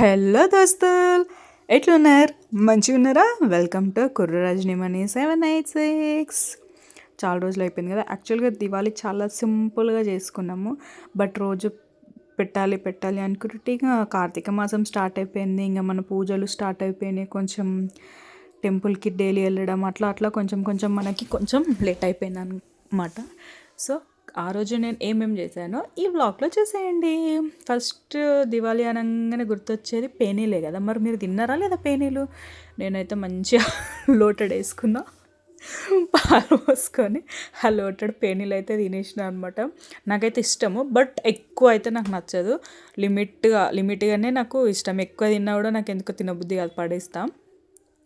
Hello దోస్తులు ఎట్లున్నారు మంచిగా ఉన్నారా? వెల్కమ్ టు కుర్ర మనీ సెవెన్ ఎయిట్ సిక్స్ చాలా రోజులు అయిపోయింది కదా. యాక్చువల్గా దివాళీ చాలా సింపుల్గా చేసుకున్నాము. బట్ రోజు పెట్టాలి పెట్టాలి అనుకుంటే ఇక కార్తీక మాసం స్టార్ట్ అయిపోయింది. ఇంకా మన పూజలు స్టార్ట్ అయిపోయినాయి. కొంచెం టెంపుల్కి డైలీ వెళ్ళడం అట్లా అట్లా కొంచెం కొంచెం మనకి కొంచెం లేట్ అయిపోయింది అనమాట సో ఆ రోజు నేను ఏమేమి చేశానో ఈ వ్లాగ్లో చూసేయండి. ఫస్ట్ దివాళీ అనగానే గుర్తొచ్చేది పేనీలే కదా. మరి మీరు తిన్నారా లేదా పేనీలు? నేనైతే మంచిగా లోటెడ్ వేసుకున్నా. పాలు పోసుకొని ఆ లోటెడ్ పేనీలు అయితే తినేసిన అనమాట నాకైతే ఇష్టము బట్ ఎక్కువ అయితే నాకు నచ్చదు. లిమిట్గా లిమిట్గానే నాకు ఇష్టం. ఎక్కువ తిన్నా కూడా నాకు ఎందుకు తినబుద్ధి కాదు పడేస్తాం.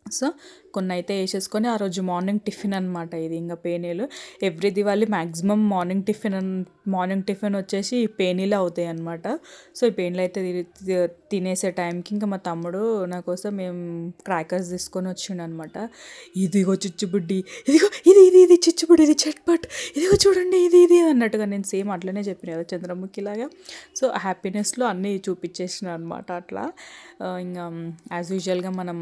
సో కొన్ని అయితే వేసేసుకొని ఆ రోజు మార్నింగ్ టిఫిన్ అనమాట ఇది. ఇంకా పేనీలు. Every Diwali maximum morning tiffin morning tiffin వచ్చేసి పేనీలు అవుతాయి అనమాట సో ఈ పేనీలు అయితే తినేసే టైంకి ఇంకా మా తమ్ముడు నా కోసం మేము క్రాకర్స్ తీసుకొని వచ్చిండు అనమాట ఇదిగో చిచ్చుబుడ్డి ఇదిగో ఇది ఇది ఇది చిచ్చుబుడ్డి ఇది చట్పట్ ఇదిగో చూడండి ఇది ఇది అన్నట్టుగా నేను సేమ్ అట్లనే చెప్పిన కదా చంద్రముఖిలాగా. సో హ్యాపీనెస్లో అన్నీ చూపించేసిన అనమాట అట్లా ఇంకా యాజ్ యూజువల్గా మనం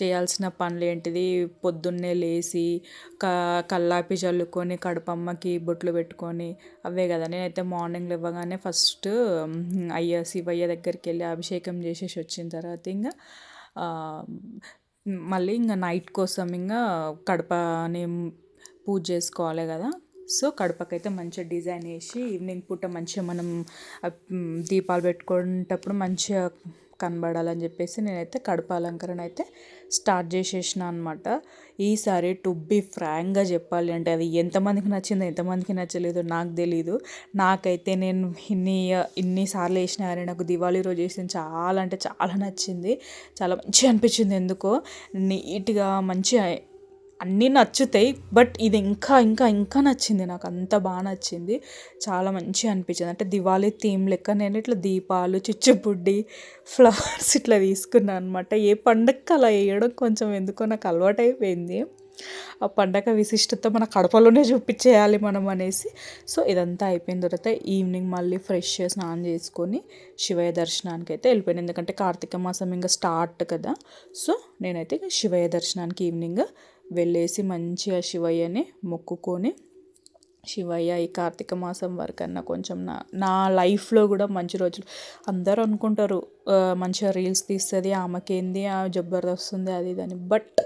చేయాల్సిన పనులు ఏంటిది పొద్దున్నే లేచి క కల్లాపి చల్లుకొని కడుపమ్మకి బొట్లు పెట్టుకొని అవే కదా. నేనైతే మార్నింగ్ ఇవ్వగానే ఫస్ట్ అయ్య శివయ్య దగ్గరికి వెళ్ళి అభిషేకం చేసేసి వచ్చిన తర్వాత ఇంకా మళ్ళీ ఇంకా నైట్ కోసం ఇంకా కడపని పూజ చేసుకోవాలి కదా. సో కడపకైతే మంచిగా డిజైన్ వేసి ఈవినింగ్ పూట మంచిగా మనం దీపాలు పెట్టుకునేటప్పుడు మంచిగా కనబడాలని చెప్పేసి నేనైతే కడప అలంకరణ అయితే స్టార్ట్ చేసేసిన అనమాట ఈసారి టు బి ఫ్రాంక్గా చెప్పాలి అంటే అది ఎంతమందికి నచ్చిందో ఎంతమందికి నచ్చలేదో నాకు తెలీదు. నాకైతే నేను ఇన్ని ఇన్నిసార్లు వేసిన కానీ నాకు దివాళీ రోజు వేసింది చాలా అంటే చాలా నచ్చింది. చాలా మంచిగా అనిపించింది ఎందుకో. నీట్గా మంచిగా అన్నీ నచ్చుతాయి బట్ ఇది ఇంకా ఇంకా ఇంకా నచ్చింది. నాకు అంత బాగా నచ్చింది. చాలా మంచిగా అనిపించింది. అంటే దివాళీ థీమ్ లెక్క నేను ఇట్లా దీపాలు చిచ్చుబుడ్డి ఫ్లవర్స్ ఇట్లా తీసుకున్నాను అనమాట ఏ పండగకి అలా వేయడం కొంచెం ఎందుకో నాకు అలవాటు అయిపోయింది ఆ పండగ విశిష్టత మన కడపలోనే చూపించేయాలి మనం అనేసి. సో ఇదంతా అయిపోయిన తర్వాత ఈవినింగ్ మళ్ళీ ఫ్రెష్ స్నానం చేసుకొని శివయ్య దర్శనానికి అయితే వెళ్ళిపోయాను. ఎందుకంటే కార్తీక మాసం ఇంకా స్టార్ట్ కదా. సో నేనైతే శివయ్య దర్శనానికి ఈవినింగ్ వెళ్ళేసి మంచిగా శివయ్యని మొక్కుకొని శివయ్య ఈ కార్తీక మాసం వరకన్నా కొంచెం నా నా లైఫ్లో కూడా మంచి రోజులు. అందరూ అనుకుంటారు మంచిగా రీల్స్ తీస్తుంది ఆమెకేంది ఆ జబర్దస్త్ వస్తుంది అది ఇది బట్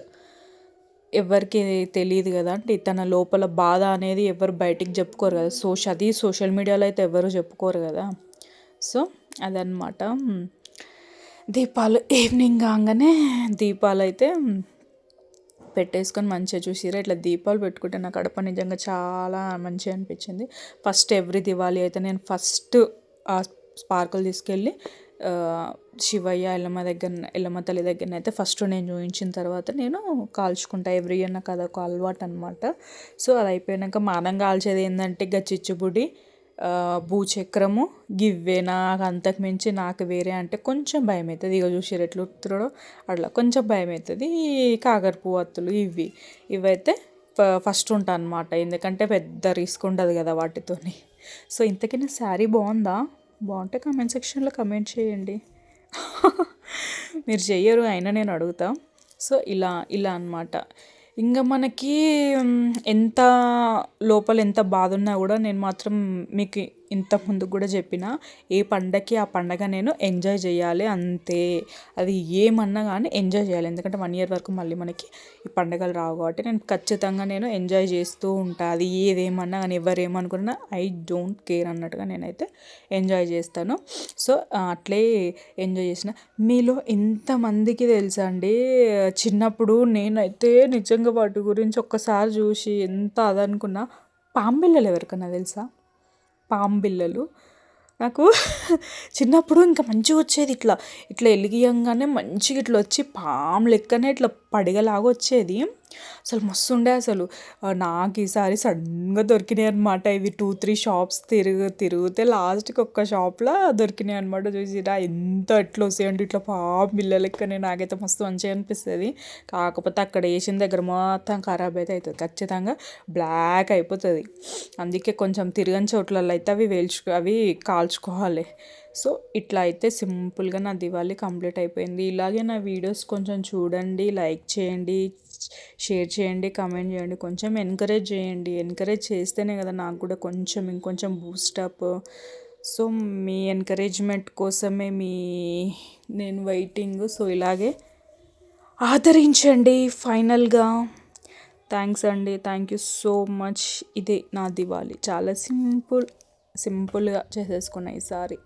ఎవరికి తెలియదు కదా. అంటే తన లోపల బాధ అనేది ఎవరు బయటికి చెప్పుకోరు కదా. సోష అది సోషల్ మీడియాలో అయితే ఎవరు చెప్పుకోరు కదా. సో అదనమాట దీపాలు ఈవినింగ్ కాగానే దీపాలు అయితే పెట్టేసుకొని మంచిగా చూసిరా ఇట్లా దీపాలు పెట్టుకుంటే నా కడప నిజంగా చాలా మంచిగా అనిపించింది. ఫస్ట్ ఎవ్రీ దివాళీ అయితే నేను ఫస్ట్ ఆ స్పార్కులు తీసుకెళ్ళి శివయ్య ఎల్లమ్మ దగ్గర ఎల్లమ్మ తల్లి దగ్గర అయితే ఫస్ట్ నేను చూపించిన తర్వాత నేను కాల్చుకుంటా. ఎవ్రీ ఇయర్ నాకు అదొక అలవాటు అనమాట సో అది అయిపోయాక మానం కాల్చేది ఏంటంటే గచ్చిచ్చుబుడి భూచక్రము గివ్వే. నాకు అంతకు మించి నాకు వేరే అంటే కొంచెం భయం అవుతుంది ఇక చూసారు ఎట్లా ఉత్తుడో అట్లా కొంచెం భయం అవుతుంది కాకరపువ్వు వత్తులు ఇవి ఇవైతే ఫస్ట్ ఉంటా అనమాట ఎందుకంటే పెద్ద రిస్క్ ఉండదు కదా వాటితోని. సో ఇంతకీ నా శారీ బాగుందా? బాగుంటే కమెంట్ సెక్షన్లో కమెంట్ చేయండి. మీరు చెయ్యరు అయినా నేను అడుగుతా. సో ఇలా ఇలా అనమాట ఇంకా మనకి ఎంత లోపల ఎంత బాధ ఉన్నా కూడా నేను మాత్రం మీకు ఇంతకుముందు కూడా చెప్పిన ఏ పండగకి ఆ పండగ నేను ఎంజాయ్ చేయాలి అంతే. అది ఏమన్నా కానీ ఎంజాయ్ చేయాలి. ఎందుకంటే వన్ ఇయర్ వరకు మళ్ళీ మనకి ఈ పండగలు రావు కాబట్టి నేను ఖచ్చితంగా నేను ఎంజాయ్ చేస్తూ ఉంటాను అది ఏదేమన్నా కానీ ఎవరు ఏమనుకున్నా ఐ డోంట్ కేర్ అన్నట్టుగా నేనైతే ఎంజాయ్ చేస్తాను. సో అట్లే ఎంజాయ్ చేసిన. మీలో ఎంతమందికి తెలుసా అండి? చిన్నప్పుడు నేనైతే నిజంగా వాటి గురించి ఒక్కసారి చూసి ఎంత అదనుకున్నా పాంబిళ్ళలు ఎవరికన్నా తెలుసా? పాంబిళ్ళలు నాకు చిన్నప్పుడు ఇంకా మంచిగా వచ్చేది ఇట్లా. ఇట్లా వెలిగియంగానే మంచిగా ఇట్లా వచ్చి పాము లెక్కనే ఇట్లా పడిగలాగా వచ్చేది అసలు మస్తు ఉండే అసలు నాకు ఈసారి సడన్గా దొరికినాయి అనమాట ఇవి టూ త్రీ షాప్స్ తిరుగు తిరిగితే లాస్ట్కి ఒక్క షాప్లో దొరికినాయి అనమాట చూసిరా ఎంత ఎట్లా వస్తాయంటే ఇట్లా పాప పిల్లలెక్కనే నాకైతే మస్తు మంచిగా అనిపిస్తుంది. కాకపోతే అక్కడ వేసిన దగ్గర మొత్తం ఖరాబ్ అయితే అవుతుంది ఖచ్చితంగా బ్లాక్ అయిపోతుంది. అందుకే కొంచెం తిరగని చోట్లలో అయితే అవి వేల్చు అవి కాల్చుకోవాలి. సో ఇట్లా అయితే సింపుల్గా నా దివాళీ కంప్లీట్ అయిపోయింది. ఇలాగే నా వీడియోస్ కొంచెం చూడండి లైక్ లైక్ చేయండి షేర్ చేయండి కామెంట్ చేయండి కొంచెం ఎంకరేజ్ చేయండి. ఎంకరేజ్ చేస్తేనే కదా నాకు కూడా కొంచెం ఇంకొంచెం బూస్టప్ సో మీ ఎంకరేజ్మెంట్ కోసమే మీ నేను వెయిటింగ్ సో ఇలాగే ఆదరించండి ఫైనల్గా థ్యాంక్స్ అండి. థ్యాంక్ యూ సో మచ్ ఇదే నా దివాళీ. చాలా సింపుల్ సింపుల్గా చేసేసుకున్నాయి ఈసారి